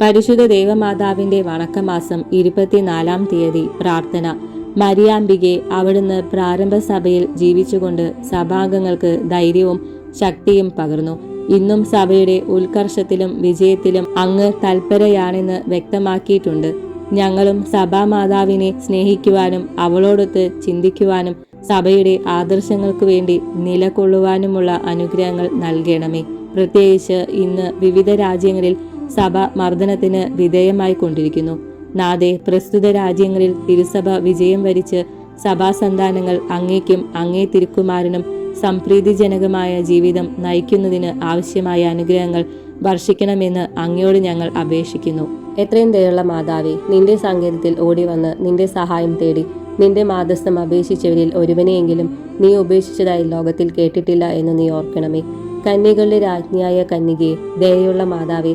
പരിശുദ്ധ ദേവമാതാവിന്റെ വണക്കമാസം ഇരുപത്തിനാലാം തീയതി പ്രാർത്ഥന. മരിയാമ്പികെ അവിടുന്ന് പ്രാരംഭ സഭയിൽ ജീവിച്ചുകൊണ്ട് സഭാംഗങ്ങൾക്ക് ധൈര്യവും ശക്തിയും പകർന്നു. ഇന്നും സഭയുടെ ഉത്കർഷത്തിലും വിജയത്തിലും അങ്ങ് തൽപരയാണെന്ന് വ്യക്തമാക്കിയിട്ടുണ്ട്. ഞങ്ങളും സഭാമാതാവിനെ സ്നേഹിക്കുവാനും അവളോടൊത്ത് ചിന്തിക്കുവാനും സഭയുടെ ആദർശങ്ങൾക്കു വേണ്ടി നിലകൊള്ളുവാനുമുള്ള അനുഗ്രഹങ്ങൾ നൽകണമേ. പ്രത്യേകിച്ച് ഇന്ന് വിവിധ രാജ്യങ്ങളിൽ സഭ മർദ്ദനത്തിന് വിധേയമായി കൊണ്ടിരിക്കുന്നു നാദേ പ്രസ്തുത രാജ്യങ്ങളിൽ തിരുസഭ വിജയം വരിച്ച് സഭാസന്താനങ്ങൾ അങ്ങേക്കും അങ്ങേ തിരുക്കുമാരനും സംപ്രീതിജനകമായ ജീവിതം നയിക്കുന്നതിന് ആവശ്യമായ അനുഗ്രഹങ്ങൾ വർഷിക്കണമെന്ന് അങ്ങയോട് ഞങ്ങൾ അപേക്ഷിക്കുന്നു. എത്രയും ദയുള്ള മാതാവേ നിന്റെ സങ്കേതത്തിൽ ഓടി വന്ന് നിന്റെ സഹായം തേടി നിന്റെ മാതസ്ഥം അപേക്ഷിച്ചവരിൽ ഒരുവനെയെങ്കിലും നീ ഉപേക്ഷിച്ചതായി ലോകത്തിൽ കേട്ടിട്ടില്ല എന്ന് നീ ഓർക്കണമേ. കന്യകളുടെ രാജ്ഞിയായ കന്യകയെ ദയുള്ള മാതാവേ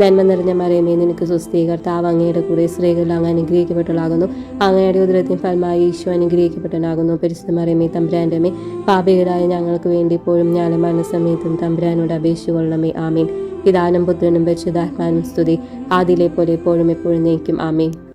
നന്മ നിറഞ്ഞ മറിയമേ നിനക്ക് സ്വസ്ഥീകർത്താവ് അങ്ങയുടെ കൂടെ സ്ത്രീകൾ അങ്ങ് അനുഗ്രഹിക്കപ്പെട്ടവളാകുന്നു. അങ്ങയുടെ ഉദരത്തിൻ ഫലമായി ഈശോ അനുഗ്രഹിക്കപ്പെട്ടനാകുന്നു പരിശുദ്ധ മറിയമേ തമ്പുരാന്റെ പാപികളായ ഞങ്ങൾക്ക് വേണ്ടി ഇപ്പോഴും ഞാൻ മനസ്സമയത്തും തമ്പുരാനോട് അപേക്ഷിച്ചു കൊള്ളണമേ. ആമീൻ. പിതാനും പുത്രനും പരിശുദ്ധാത്മാനും സ്തുതി. ആദിലെ പോലെ എപ്പോഴും എപ്പോഴും നയിക്കും ആമീൻ.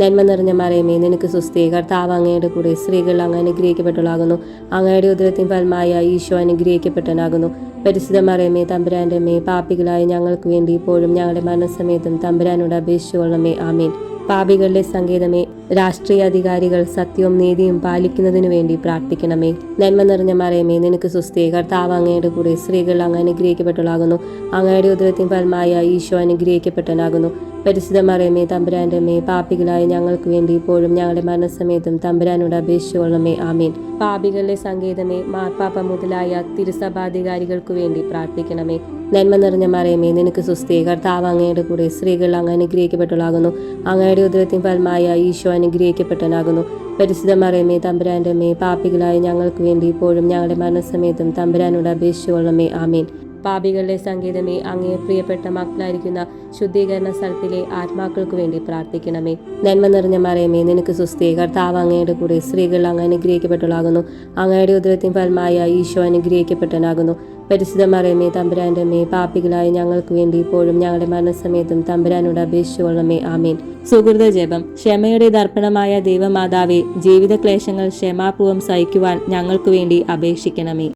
നന്മ നിറഞ്ഞ മറിയമേ നിനക്ക് സുസ്ഥീ കർത്താവ് അങ്ങയുടെ കൂടെ സ്ത്രീകൾ അങ്ങ് അനുഗ്രഹിക്കപ്പെട്ടുള്ളാകുന്നു അങ്ങയുടെ ഉദരത്തിൻ ഫലമായ ഈശോ അനുഗ്രഹിക്കപ്പെട്ടനാകുന്നു പരിശുദ്ധ മറിയമേ തമ്പുരാന്റെ അമ്മേ പാപികളായ ഞങ്ങൾക്ക് വേണ്ടി ഇപ്പോഴും ഞങ്ങളുടെ മനസ്സമേതും തമ്പുരാനോട് അപേക്ഷിച്ചുകൊള്ളണമേ. ആമീൻ. പാപികളുടെ സങ്കേതമേ രാഷ്ട്രീയ അധികാരികൾ സത്യവും നീതിയും പാലിക്കുന്നതിനു വേണ്ടി പ്രാർത്ഥിക്കണമേ. നന്മ നിറഞ്ഞ മറിയമേ നിനക്ക് സുസ്ഥീ കർത്താവ് അങ്ങയുടെ കൂടെ സ്ത്രീകൾ അങ്ങ് അനുഗ്രഹിക്കപ്പെട്ടളാകുന്നു അങ്ങയുടെ ഉദരത്തിൻ ഫലമായ ഈശോ അനുഗ്രഹിക്കപ്പെട്ടനാകുന്നു പരിശുദ്ധ മറിയമേ തമ്പുരാന്റെ മേ പാപികളായ ഞങ്ങൾക്ക് വേണ്ടി ഇപ്പോഴും ഞങ്ങളുടെ മരണസമേതം തമ്പുരാനോട് അപേക്ഷിച്ചുകൊള്ളമേ ആമീൻ. പാപികളുടെ സങ്കേതമേ മാർപ്പാപ്പ മുതലായ തിരുസഭാധികാരികൾക്ക് വേണ്ടി പ്രാർത്ഥിക്കണമേ. നന്മ നിറഞ്ഞ മറിയമേ നിനക്ക് സുസ്ഥീ കർത്താവ് അങ്ങയുടെ കൂടെ സ്ത്രീകൾ അങ്ങ് അനുഗ്രഹിക്കപ്പെട്ടവളാകുന്നു. അങ്ങയുടെ ഉദരത്തിൻ ഫലമായ ഈശോ അനുഗ്രഹിക്കപ്പെട്ടനാകുന്നു പരിശുദ്ധ മറിയമേ തമ്പുരാന്റെ മേ പാപികളായ ഞങ്ങൾക്ക് വേണ്ടി ഇപ്പോഴും ഞങ്ങളുടെ മരണസമയത്തും തമ്പുരാനോട് അപേക്ഷിച്ചുകൊള്ളമേ ആമീൻ. പാപികളുടെ സംഗീതമേ അങ്ങേ പ്രിയപ്പെട്ട മക്കളായിരിക്കുന്ന ശുദ്ധീകരണ സ്ഥലത്തിലെ ആത്മാക്കൾക്ക് വേണ്ടി പ്രാർത്ഥിക്കണമേ. നന്മ നിറഞ്ഞ മറിയമേ നിനക്ക് സുസ്ഥി കർത്താവ് അങ്ങയുടെ കൂടെ സ്ത്രീകൾ അങ്ങ് അനുഗ്രഹിക്കപ്പെട്ടളാകുന്നു അങ്ങയുടെ ഉദരത്തിൻ ഫലമായ ഈശോ അനുഗ്രഹിക്കപ്പെട്ടനാകുന്നു പരിശുദ്ധ മറിയമേ തമ്പുരാന്റെ മേ പാപികളായ ഞങ്ങൾക്ക് വേണ്ടി ഇപ്പോഴും ഞങ്ങളുടെ മരണസമയത്തും തമ്പുരാനോട് അപേക്ഷിച്ചുകൊള്ളമേ ആമേൻ. സുഹൃത ജപം. ക്ഷമയുടെ ദർപ്പണമായ ദൈവമാതാവെ ജീവിത ക്ലേശങ്ങൾ ക്ഷമാപൂർവം സഹിക്കുവാൻ ഞങ്ങൾക്ക് വേണ്ടി അപേക്ഷിക്കണമേ.